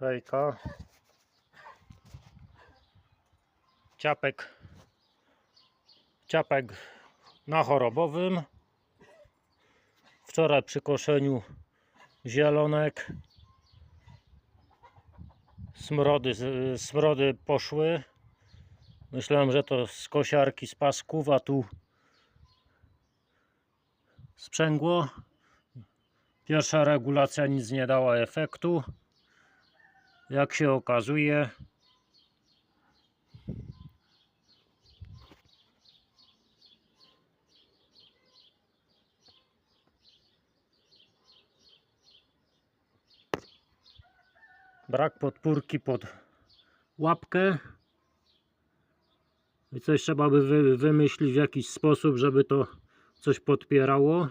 Hejka. Ciapek. Ciapek na chorobowym. Wczoraj przy koszeniu zielonek. Smrody, smrody poszły. Myślałem, że to z kosiarki, z pasków, a tu sprzęgło. Pierwsza regulacja nic nie dała efektu. Jak się okazuje, brak podpórki pod łapkę. I coś trzeba by wy, wymyślić w jakiś sposób, żeby to coś podpierało.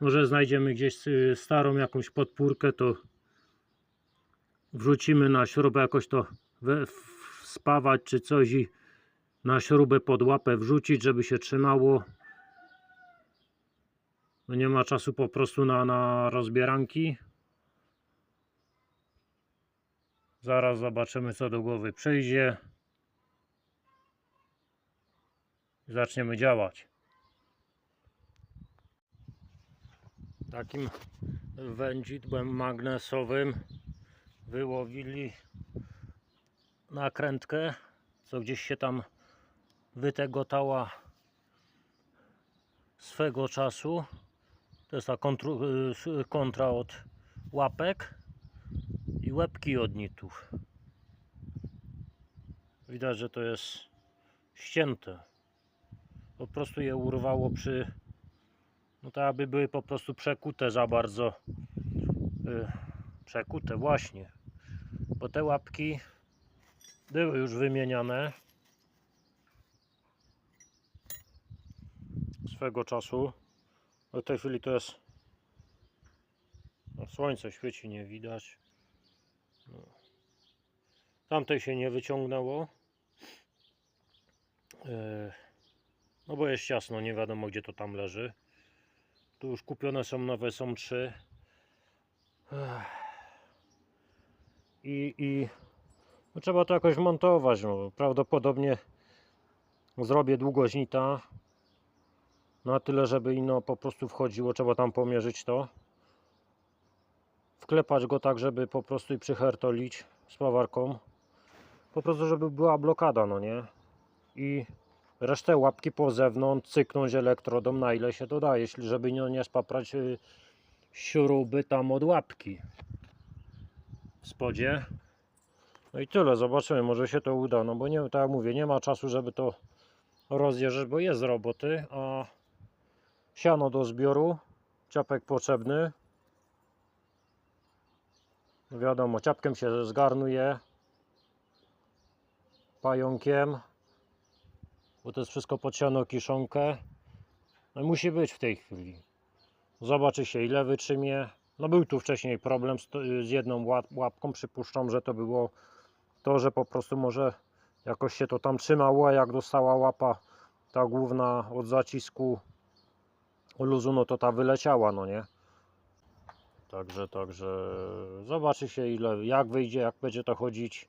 Może znajdziemy gdzieś y, starą jakąś podpórkę, to wrzucimy na śrubę jakoś to spawać czy coś i na śrubę pod łapę wrzucić, żeby się trzymało. No nie ma czasu po prostu na, na rozbieranki. Zaraz zobaczymy co do głowy przyjdzie. Zaczniemy działać. Takim wędzidłem magnesowym wyłowili nakrętkę, co gdzieś się tam wytegotała swego czasu. To jest ta kontru, y, kontra od łapek i łebki od nitów. Widać, że to jest ścięte. Po prostu je urwało przy. No to aby były po prostu przekute za bardzo. y, przekute, właśnie. Bo te łapki były już wymieniane swego czasu. W tej chwili to jest. No, słońce świeci, nie widać. No. Tamtej się nie wyciągnęło. E, No bo jest ciasno, nie wiadomo gdzie to tam leży. Tu już kupione są nowe, są trzy. I, i no trzeba to jakoś montować. No. Prawdopodobnie zrobię długoźnita. Na tyle, żeby ino po prostu wchodziło. Trzeba tam pomierzyć to. Wklepać go tak, żeby po prostu i przyhertolić spawarką. Po prostu, żeby była blokada, no nie? I resztę łapki po zewnątrz cyknąć elektrodą na ile się doda, jeśli żeby nie, nie spaprać y, śruby tam od łapki w spodzie. No i tyle, zobaczymy, może się to uda, no bo nie, tak jak mówię, nie ma czasu, żeby to rozjeżdżać, bo jest roboty, a siano do zbioru, ciapek potrzebny. No wiadomo, ciapkiem się zgarnuje, pająkiem, bo to jest wszystko pod siano kiszonkę. No i musi być w tej chwili. Zobaczy się ile wytrzymie. No był tu wcześniej problem z, z jedną łap- łapką. Przypuszczam, że to było to, że po prostu może jakoś się to tam trzymało, a jak dostała łapa ta główna od zacisku luzu, no to ta wyleciała, no nie? Także, także zobaczy się ile, jak wyjdzie, jak będzie to chodzić.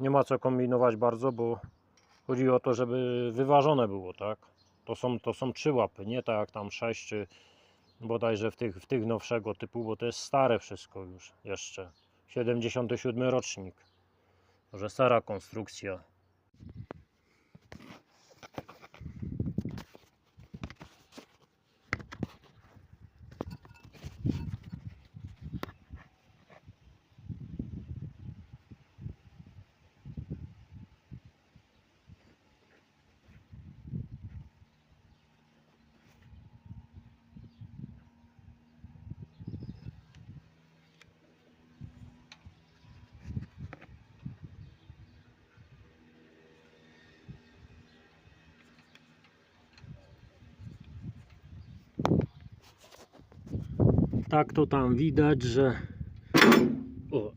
Nie ma co kombinować bardzo, bo chodzi o to, żeby wyważone było, tak? To są, to są trzy łapy, nie tak jak tam sześć, czy bodajże w tych, w tych nowszego typu, bo to jest stare wszystko już jeszcze. 77 rocznik. Może stara konstrukcja. Tak to tam widać, że o,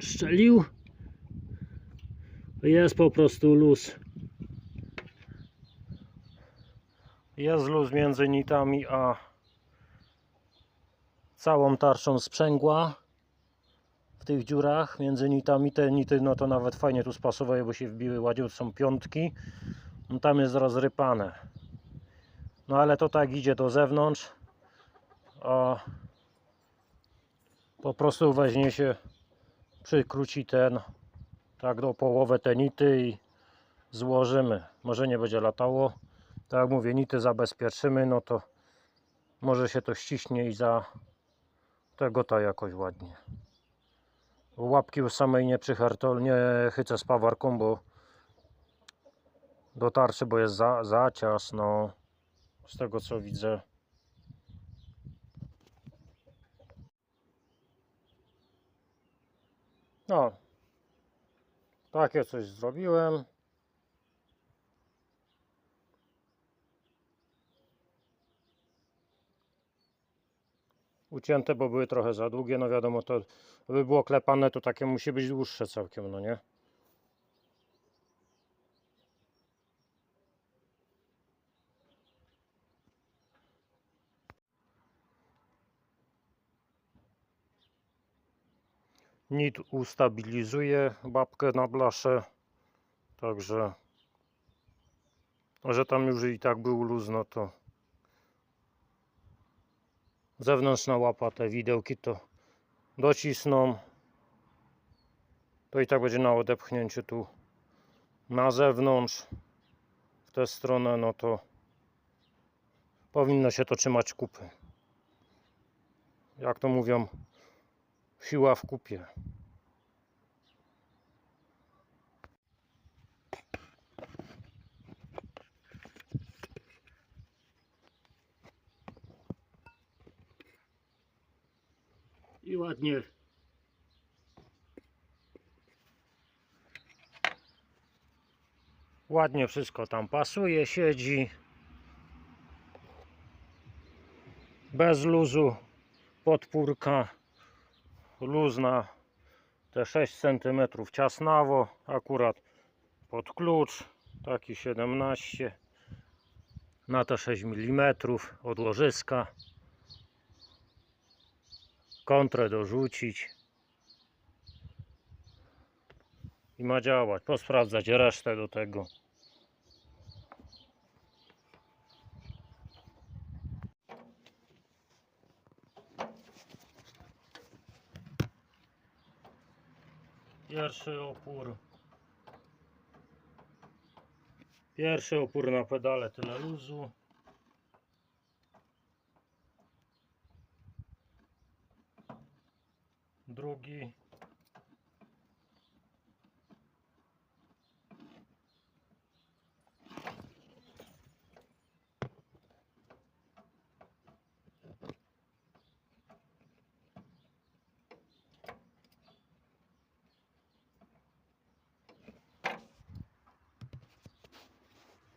szczelił. Jest po prostu luz. Jest luz między nitami a całą tarczą sprzęgła w tych dziurach między nitami. Te nity no to nawet fajnie tu spasowały, bo się wbiły ładnie, to są piątki. No tam jest rozrypane. No ale to tak idzie do zewnątrz. A po prostu weźmie się, przykróci ten, tak do połowę te nity i złożymy. Może nie będzie latało. Tak jak mówię, nity zabezpieczymy, no to może się to ściśnie i za tego to jakoś ładnie. Łapki już samej nie przyhartol, nie chycę z pawarką, bo do tarczy, bo jest za, za ciasno. Z tego co widzę. No, takie coś zrobiłem. Ucięte, bo były trochę za długie. No wiadomo, to by było klepane, to takie musi być dłuższe całkiem, no nie? Nit ustabilizuje babkę na blaszę, także że tam już i tak był luz, no to zewnętrzna łapa, te widełki to docisną. To i tak będzie na odepchnięciu tu na zewnątrz, w tę stronę, no to powinno się to trzymać kupy. Jak to mówią, siła w kupie. I ładnie. Ładnie wszystko tam pasuje, siedzi. Bez luzu podpórka luzna te 6 cm ciasnawo akurat pod klucz taki 17 na te 6 mm od łożyska kontrę dorzucić i ma działać, posprawdzać resztę do tego Pierwszy opór. Pierwszy opór na pedale, tyle luzu. Drugi.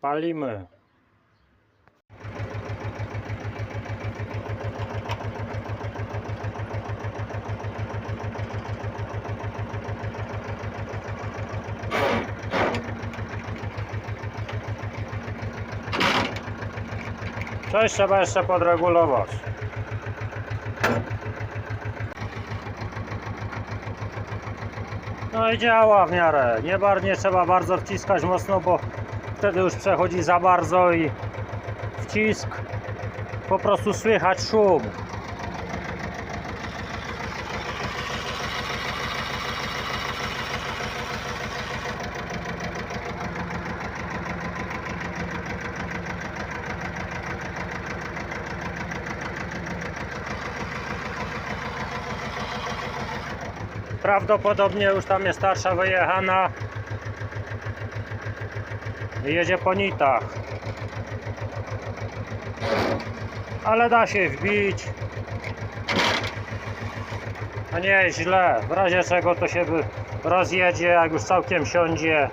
Palimy. Coś trzeba jeszcze podregulować. No i działa w miarę. Nie, nie trzeba bardzo wciskać mocno, bo wtedy już przechodzi za bardzo i wcisk po prostu słychać szum. Prawdopodobnie już tam jest starsza wyjechana. Jedzie po nitach. Ale da się wbić. A nie źle. W razie czego to się rozjedzie, jak już całkiem siądzie.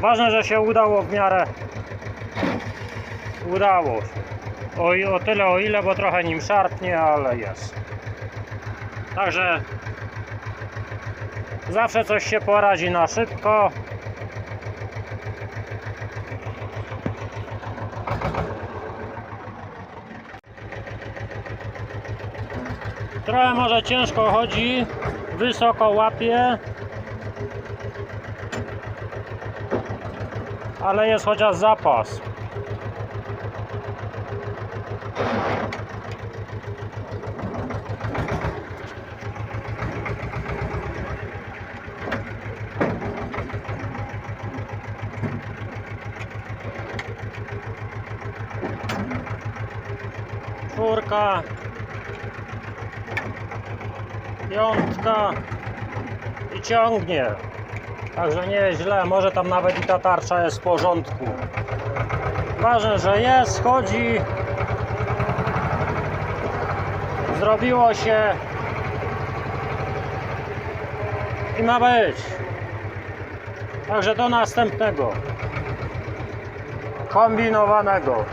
Ważne, że się udało w miarę. Udało się. O, o tyle o ile, bo trochę nim szarpnie, ale jest. Także Zawsze coś się poradzi na szybko. Trochę może ciężko chodzi, wysoko łapie. Ale jest chociaż zapas. Czwórka. Piątka. I ciągnie. Także nie jest źle. Może tam nawet i ta tarcza jest w porządku. Ważne, że jest, chodzi. Zrobiło się. I ma być. Także do następnego. Kombinowanego.